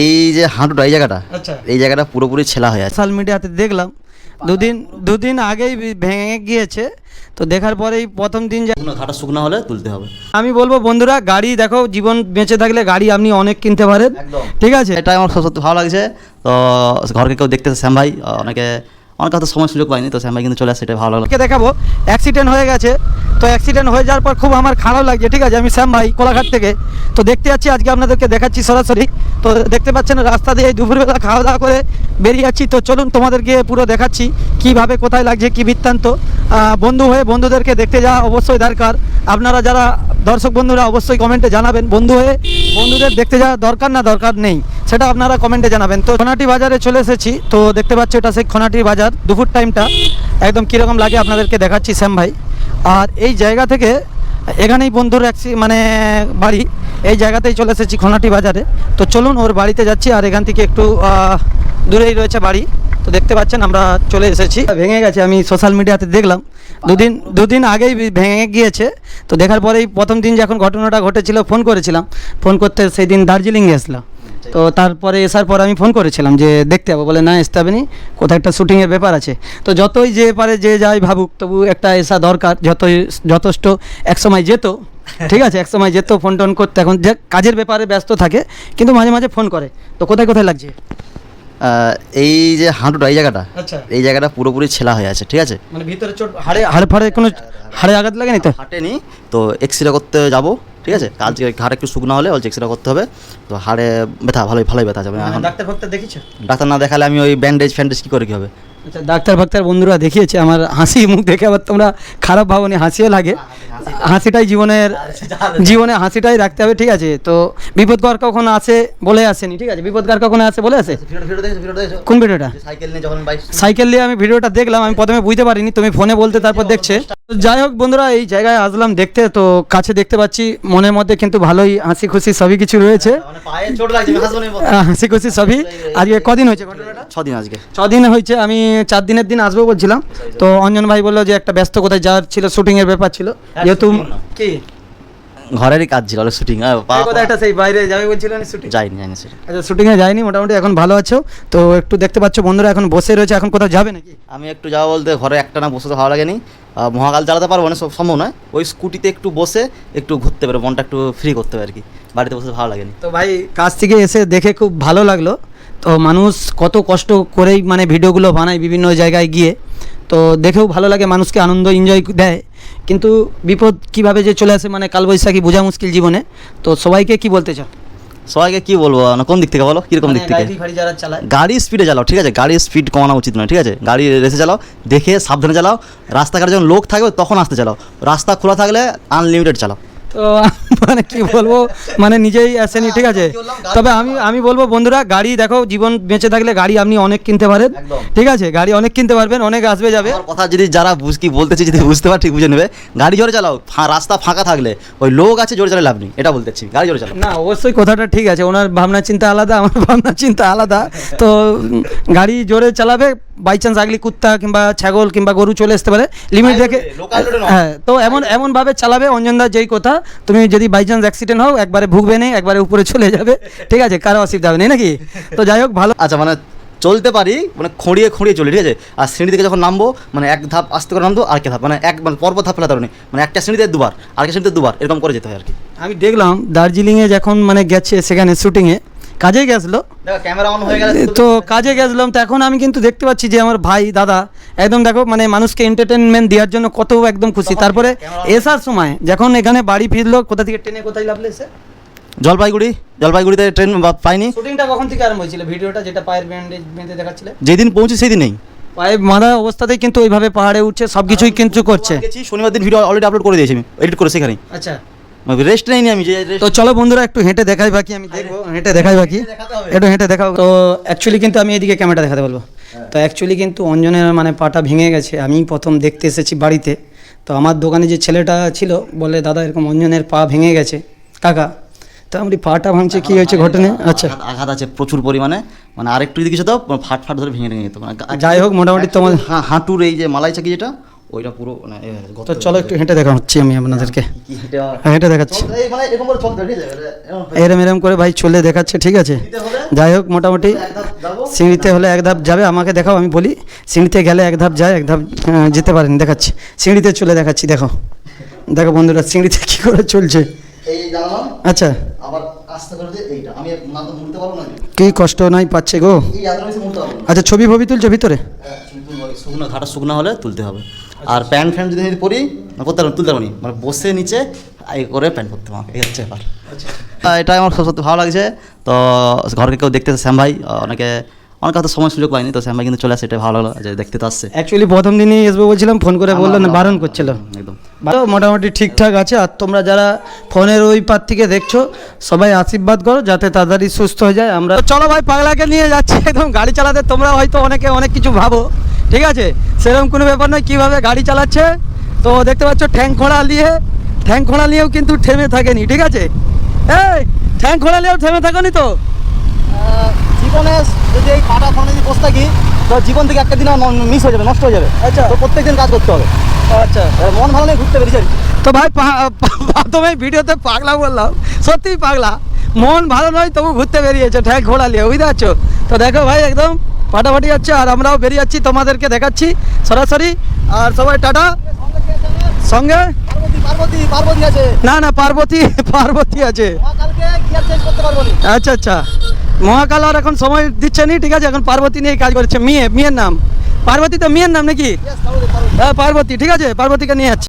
এই যে হাঁটুটা এই জায়গাটা আচ্ছা। এই জায়গাটা পুরোপুরি ছেলা হয়ে আছে। সোশ্যাল মিডিয়াতে দেখলাম দুদিন দুদিন আগেই ভেঙে গিয়েছে তো দেখার পরেই প্রথম দিন ঘাটা শুকনো হলে তুলতে হবে। আমি বলব বন্ধুরা গাড়ি দেখো জীবন বেঁচে থাকলে গাড়ি আপনি অনেক কিনতে পারেন। ঠিক আছে? এটা আমার সত্যি ভালো লাগছে। তো ঘরকে কেউ দেখতেছে শ্যাম ভাই অনেকে অনেকে হয়তো সময় সুযোগ পাইনি, তো শ্যাম ভাই কিন্তু চলে আসছে এটা ভালো লাগল। কে দেখাবো। অ্যাক্সিডেন্ট হয়ে গেছে। তো অ্যাক্সিডেন্ট হয়ে যাওয়ার পর খুব আমার খারাপ লাগছে। ঠিক আছে, আমি শ্যাম ভাই, কোলাঘাট থেকে। তো দেখতে যাচ্ছি, আজকে আপনাদেরকে দেখাচ্ছি সরাসরি। তো দেখতে পাচ্ছেন, রাস্তা দিয়ে দুপুরবেলা খাওয়া দাওয়া করে বেরিয়ে যাচ্ছি। তো চলুন তোমাদেরকে পুরো দেখাচ্ছি, কীভাবে, কোথায় লাগছে, কি বৃত্তান্ত। বন্ধু হয়ে বন্ধুদেরকে দেখতে যাওয়া অবশ্যই দরকার। আপনারা যারা দর্শক বন্ধুরা, অবশ্যই কমেন্টে জানাবেন বন্ধু হয়ে। বন্ধুদের দেখতে যাওয়া দরকার না, দরকার নেই। সেটা আপনারা কমেন্টে জানাবেন। তো খনাটি বাজারে চলে এসেছি। তো দেখতে পাচ্ছি, এটা সেই খনাটি বাজার, দুপুর টাইমটা একদম কীরকম লাগে আপনাদেরকে দেখাচ্ছি, শ্যাম ভাই। আর এই জায়গা থেকে এখানেই বন্ধুর অ্যাক্সি মানে বাড়ি। এই জায়গাতেই চলে এসেছি খনাটি বাজারে। তো চলুন, ওর বাড়িতে যাচ্ছি। আর এখান থেকে একটু দূরেই রয়েছে বাড়ি। তো দেখতে পাচ্ছেন, আমরা চলে এসেছি। ভেঙে গেছে, আমি সোশ্যাল মিডিয়াতে দেখলাম। দুদিন দুদিন আগেই ভেঙে গিয়েছে। তো দেখার পরেই প্রথম দিন যখন ঘটনাটা ঘটেছিল ফোন করেছিলাম। ফোন করতে সেই দিন দার্জিলিং গেছিলাম তো তারপরে আসার পর আমি ফোন করেছিলাম যে দেখতে যাব। বলে, না আসতে হবে নি কোথাও একটা শুটিংয়ের ব্যাপার আছে? তো যতই যে পারে, যে যাই ভাবুক, তবু একটা এসা দরকার। যতই, যথেষ্ট একসময় যেত, ঠিক আছে, একসময় যেত ফোন টোন করতে। এখন যে কাজের ব্যাপারে ব্যস্ত থাকে, কিন্তু মাঝে মাঝে ফোন করে। তো কোথায় কোথায় লাগছে? এই যে হাঁটুটা এই জায়গাটা আচ্ছা। এই জায়গাটা পুরোপুরি ছেলা হয়ে আছে ঠিক আছে? মানে ভিতরে চোট হাড়ে হাড়ে ফাড়ে কোনো হাড়ে আঘাত লাগেনি তো? হাঁটেনি তো এক্সরে করতে যাব ঠিক আছে? কাল থেকে হাড়ে একটু শুকনো হলে বলছে এক্সরে করতে হবে তো হাড়ে ব্যথা ভালোই ভালোই ব্যথা যাবে এখন ডাক্তার ফাক্তার দেখেছ ডাক্তার না দেখালে আমি ওই ব্যান্ডেজ ফ্যান্ডেজ কী করে কী হবে? আচ্ছা ডাক্তার ফাক্তার বন্ধুরা দেখিয়েছে আমার হাসি মুখ দেখে আবার তোমরা খারাপ ভাবনে হাসিও লাগে। হাসিটাই জীবনের জীবনে হাসিটাই রাখতে হবে ঠিক আছে? তো বিপদকার কখনো আছে বলে আসেনি ঠিক আছে? বিপদকার কখনো আছে বলে আসে? কোন ভিডিওটা? সাইকেল নিয়ে যখন বাইক সাইকেল নিয়ে আমি ভিডিওটা দেখলাম আমি প্রথমে বুঝতে পারিনি তুমি ফোনে বলতে তারপর দেখছে। যাই হোক বন্ধুরা এই জায়গায় আসলাম দেখতে তো কাছে দেখতে পাচ্ছি মনের মধ্যে কিন্তু ভালোই হাসি খুশি সবই কিছু রয়েছে। মানে পায়ে চোট লাগছে আমি হাসবো না এই বলতে। আহ, হাসি খুশি সবই। আজকে কদিন হয়েছে ছদিন আজকে। ছদিন হয়েছে আমি চার দিনের দিন আসব বলছিলাম। তো অঞ্জন ভাই বলল যে একটা ব্যস্ত কোথায় যাওয়ার ছিল শুটিং এর ব্যাপার ছিল। যেহেতু কি? ঘরেরই কাজ ছিল শুটিং কোথায় একটা সেই বাইরে যাবে বলছিলেন শুটিং যাইনি যাইনি সেটা আচ্ছা শুটিংয়ে যায়নি মোটামুটি এখন ভালো আছো? তো একটু দেখতে পাচ্ছ বন্ধুরা এখন বসে রয়েছে এখন কোথাও যাবে নাকি? আমি একটু যাওয়া বলতে ঘরে একটা না বসে তো ভালো লাগেনি। মহাকাল চালাতে পারব না, সব সম্ভব নয়। ওই স্কুটিতে একটু বসে একটু ঘুরতে পারে মনটা একটু ফ্রি করতে হবে আর কি। বাড়িতে বসে ভালো লাগেনি। তো ভাই কাছ থেকে এসে দেখে খুব ভালো লাগল। তো মানুষ কত কষ্ট করেই মানে ভিডিওগুলো বানায় বিভিন্ন জায়গায় গিয়ে। তো দেখেও ভালো লাগে, মানুষকে আনন্দ এনজয় দেয়। কিন্তু বিপদ কীভাবে যে চলে আসে মানে কালবৈশাখী বোঝা মুশকিল জীবনে। তো সবাইকে কি বলতে চাও? সবাইকে কি বলব? কোন দিক থেকে বলো? কীরকম দিক থেকে? গাড়ি স্পিডে চালাও ঠিক আছে? গাড়ির স্পিড কমানো উচিত নয় ঠিক আছে? গাড়ি রেসে চালাও দেখে সাবধানে চালাও। রাস্তাঘাটে যখন লোক থাকবে তখন আসতে চালাও। রাস্তা খোলা থাকলে আনলিমিটেড চালাও। তো মানে কি বলব? মানে নিজেই আসেনি ঠিক আছে? তবে আমি আমি বলব বন্ধুরা গাড়ি দেখো জীবন বেঁচে থাকলে গাড়ি আপনি অনেক কিনতে পারেন ঠিক আছে? গাড়ি অনেক কিনতে পারবেন অনেক আসবে যাবে। কথা যদি যারা বুঝ কি বলতেছি যদি বুঝতে পার ঠিক বুঝে নেবে। গাড়ি জোরে চালাও রাস্তা ফাঁকা থাকলে। ওই লোক আছে জোরে চালালে লাভ নেই এটা বলতেছি গাড়ি জোরে চালাও। না অবশ্যই কথাটা ঠিক আছে ওনার ভাবনা চিন্তা আলাদা আমার ভাবনা চিন্তা আলাদা। তো গাড়ি জোরে চালাবে বাই চান্স আগলি কুত্তা কিংবা ছাগল কিংবা গরু চলে আসতে পারে। লিমিট দেখে। হ্যাঁ তো এমন এমন ভাবে চালাবে অঞ্জনদা যেই কথা। তুমি যদি বাই চান্স অ্যাক্সিডেন্ট হও একবারে ভুগবে নেই একবারে উপরে চলে যাবে। ঠিক আছে কারও অসুবিধা হবে নেই নাকি? তো যাই হোক ভালো। আচ্ছা মানে চলতে পারি মানে খড়িয়ে খড়িয়ে চলি ঠিক আছে? আর শ্রেণি থেকে যখন নামবো মানে এক ধাপ আস্তে করে নামবো আর কে ধাপ মানে এক মানে পর্ব ধাপ ফেলাতে পারি মানে একটা শ্রেণীতে দুবার আর একটা সিঁড়িতে দুবার এরকম করে যেতে হয় আর কি। আমি দেখলাম দার্জিলিংয়ে যখন মানে গেছে সেখানে শুটিংয়ে কাজে গেছিল। দেখো ক্যামেরা অন হয়ে গেলে তো কাজে গেছিলাম তো এখন আমি কিন্তু দেখতে পাচ্ছি যে আমার ভাই দাদা একদম দেখো মানে মানুষকে এন্টারটেনমেন্ট দেওয়ার জন্য কত একদম খুশি। তারপরে এসার সময় যখন এখানে বাড়ি ফিরলো কোথা থেকে ট্রেনে কোথায় লাভলে এসে? জলপাইগুড়ি জলপাইগুড়িতে ট্রেন পাইনি। শুটিংটা কখন থেকে আরম্ভ হয়েছিল? ভিডিওটা যেটা পায়ের ব্যান্ডেজ বেঁধে দেখাচ্ছিলে? যেদিন পৌঁছে সেই দিনেই পায়ে বাঁধা অবস্থাতেই কিন্তু ওইভাবে পাহাড়ে উঠছে সব কিছুই কিন্তু করছে। শনিবার দিন ভিডিও অলরেডি আপলোড করে দিয়েছি আমি এডিট করে সেখানেই আচ্ছা। রেস্ট নেইনি আমি তো চলো বন্ধুরা একটু হেঁটে দেখাই বাকি আমি দেখব হেঁটে দেখাই বাকি। একটু হেঁটে দেখাও। তো অ্যাকচুয়ালি কিন্তু আমি এদিকে ক্যামেরাটা দেখাতে বলব। তো অ্যাকচুয়ালি কিন্তু অঞ্জনের মানে পাটা ভেঙে গেছে আমি প্রথম দেখতে এসেছি বাড়িতে। তো আমার দোকানে যে ছেলেটা ছিল বলে দাদা এরকম অঞ্জনের পা ভেঙে গেছে কাকা। তো আমি পাটা ভাঙছে কি হয়েছে ঘটনে আচ্ছা। আঘাত- আছে প্রচুর পরিমাণে। মানে আরেকটু যদি কিছু তো ফাট ফাট ধরে ভেঙে ভেঙে যেত। মানে যাই হোক মোটামুটি তোমার হা- হাঁটুর এই যে মালাই চাকি যেটা ওইটা পুরো মানে এ গেছে, গর্ত তো হয়ে চলো একটু হেঁটে দেখাচ্ছি আমি আপনাদেরকে। হ্যাঁ, হেঁটে দেখাচ্ছি। হয়, এরকম হয়ে- এরম এরম করে ভাই চলে দেখাচ্ছে ঠিক আছে? যাই হোক মোটামুটি সিঁড়িতে হলে এক ধাপ যাবে আমাকে দেখাও আমি বলি সিঁড়িতে গেলে এক ধাপ যায় এক ধাপ যেতে পারেন দেখাচ্ছি। সিঁড়িতে চলে দেখাচ্ছি দেখো। দেখো বন্ধুরা সিঁড়িতে কী করে চলছে? আচ্ছা। আবার আস্তে করে এইটা আমি না তো মুড়তে পারব না। কী কষ্ট নাই পাচ্ছে গো? আচ্ছা ছবি ফবি তুলছো ভিতরে? হ্যাঁ, শুকনো ঘাটা শুকনো হলে তুলতে হবে। আর প্যান্ট ফ্যান্ট যদি আমি পরি পারব তুলতে পারব না। মানে বসে নিচে এই করে প্যান্ট হবে আমাকে এই হচ্ছে ব্যাপার এটাই আমার সত্যি ভালো লাগছে। তো ঘরকে কেউ দেখতে শ্যাম ভাই অনেকে অনেক হয়তো সময় সুযোগ পাইনি তো শ্যাম ভাই কিন্তু চলে আসে এটাই ভালো লাগল যে দেখতে তো আসছে। অ্যাকচুয়ালি প্রথম দিনই আসব বলছিলাম ফোন করে বলল না বারণ করছিল। একদম তো মোটামুটি ঠিকঠাক আছে আর তোমরা যারা ফোনের ওই পার থেকে দেখছ সবাই আশীর্বাদ করো যাতে তাড়াতাড়ি সুস্থ হয়ে যায়। আমরা চলো ভাই পাগলাকে নিয়ে যাচ্ছি একদম গাড়ি চালাতে তোমরা হয়তো অনেকে অনেক কিছু ভাবো। ঠিক আছে? সেরকম কোনো ব্যাপার নয় কীভাবে গাড়ি চালাচ্ছে? তো দেখতে পাচ্ছ ঠ্যাং খোঁড়া নিয়ে ঠ্যাং খোঁড়া নিয়েও কিন্তু থেমে থাকেনি ঠিক আছে? এই ঠ্যাং খোঁড়া নিয়েও থেমে থাকনি তো? জীবনে যদি এই পাটা ফোনে যদি বসে থাকি তো জীবন থেকে একটা দিন মিস হয়ে যাবে নষ্ট হয়ে যাবে। আচ্ছা। তো প্রত্যেক দিন কাজ করতে হবে। আচ্ছা। মন ভালো নেই ঘুরতে বেরিয়েছি তো ভাই প্রথমে ভিডিওতে পাগলা বললাম সত্যিই পাগলা। মন ভালো নয় তবু ঘুরতে বেরিয়েছে ঠ্যাক ঘোড়া নিয়ে বুঝতে পারছ? তো দেখো ভাই একদম ফাটাফাটি যাচ্ছে আর আমরাও বেরিয়ে যাচ্ছি তোমাদেরকে দেখাচ্ছি সরাসরি। আর সবাই টাটা। সঙ্গে? না না পার্বতী পার্বতী আছে। আচ্ছা আচ্ছা। মহাকাল আর এখন সময় দিচ্ছে নি ঠিক আছে এখন পার্বতী নিয়ে কাজ করছে। মেয়ে মেয়ের নাম। পার্বতী তো মেয়ের নাম নাকি? হ্যাঁ পার্বতী ঠিক আছে পার্বতীকে নিয়ে যাচ্ছি।